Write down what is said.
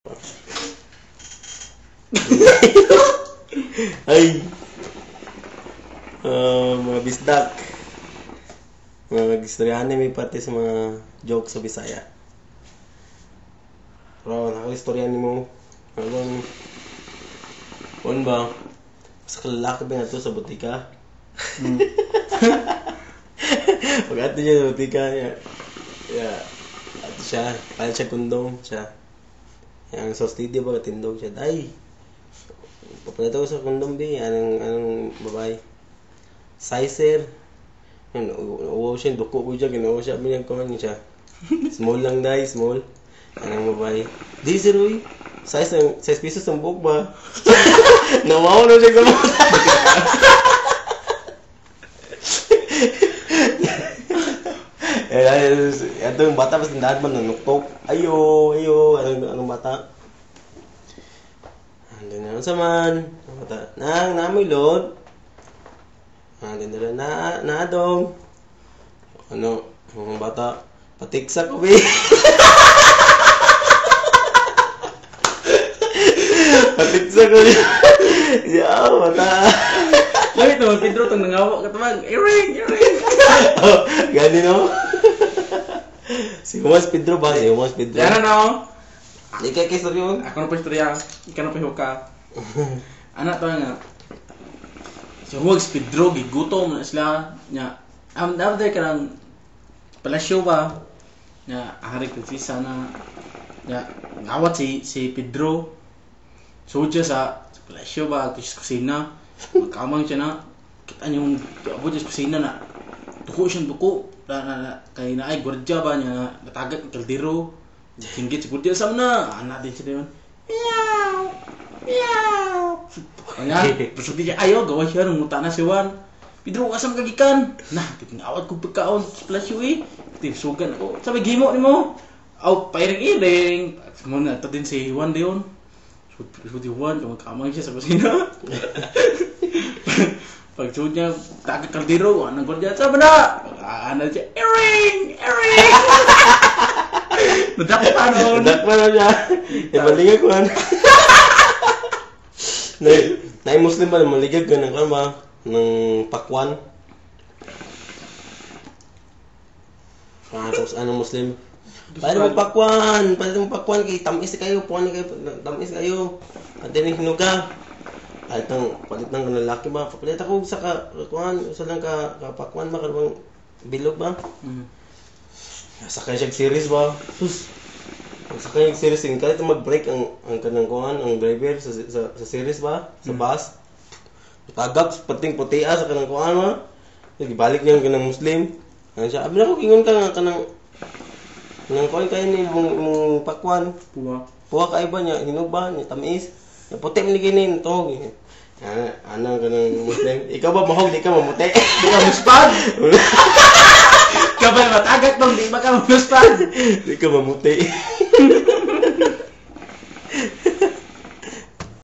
Ay. Ah, mga bisdak. Mga istoryahan may pati sa mga joke sa Bisaya. Pero nakaka-istorya ni mo. Ano Kuan ba? Sa kalalaki ba na to sa butika? Pag ato niya sa butika niya. Yeah. Ato siya. Kaya siya kundong siya. Yang sa studio ba tindog siya. Ay. Papalit ako sa kundong bi. Anong, anong babae? Sizer. Yan, uwaw siya, duko ko siya, ginawa siya, binang kuman siya. Small lang dahil, small. Anong babae? Di sir, uy. Size, ng, size pieces ng buhok ba? Nawaw na siya gamot. eh, ito yung bata, mas tindahan man, nanuktok. Ayo, ayo, anong, anong bata? Andun na sa man. Bata, nang, namoy load. Ah, din na na, na dong. Ano, ang bata, patiksa ko, be. patiksa ko niya. Ya, bata. Lagi naman, Pedro, itong nangawa ka tamang, Iring, Iring! oh, gani no? si Jumas Pedro ba? Si Jumas Pedro. Yan na, no? Di kay yun. Ako na pa istorya, ikaw na pa huka. Anak to nga, si si Pedro, gigutom na sila, niya, am after ka ng palasyo ba, niya, ahari ko sisa na, niya, ngawat si, si Pedro, sudya sa, sa palasyo ba, ito sa kusina, magkamang siya na, kita niyo yung, abot siya sa kusina na, tuko siyang tuko, na, na, na, kay na ay gwardiya ba niya, natagat ng kaldero, Singgit si gwardiya sa na, anak din siya yun, meow, meow, kanya, busog di siya ayaw, gawa siya, nung muta na si Juan, Pedro, asam kagikan. Nah, titingawat ko pagkaon sa plasyo eh. Tim sugan ako. Sabi gimo ni mo. Aw, pairing-iring. Mo na to din si Juan diyon. Sud si Juan, kumagkamang siya sa kusina. Pag sud niya, taga kaldero, anong gwardiya, sabi na! Ano siya, iring! Iring! Nadakot ano? Dak pa na siya. Ibalingan ko na, na Muslim ba maligag ka ng kama ng pakwan? Ah, tapos anong Muslim? Paano mo pakwan? Paano mo pakwan? Kay tamis kayo, puwan kayo, tamis kayo. At din hinuga. Kahit nang palit ng lalaki ba? Papalit ako sa ka, kuhan, sa lang ka, kapakwan ba? Karabang bilog ba? Mm. Sakay siya series ba? Sus. Sakay yung series yung kahit mag-break ang ang kanang kuhan, ang driver sa, sa, sa series ba? Sa bus. Tagap, pating putia sa kanang kuhan ba? Sige, balik niya ang kanang Muslim. Ano siya? Abi na ko kingon ka nga kanang kanang kuhan kayo ni mong, mong pakwan. Puwa. Puwa kayo ba niya? Hinog ba? Niya tamis? Niya puti mo ginin. Tog. Ano, ano kanang Muslim? Ikaw ba mahog? Di ka mamuti? Di ka muspad! Kapag matagat nung di ba ka muspad! Di ka mamuti.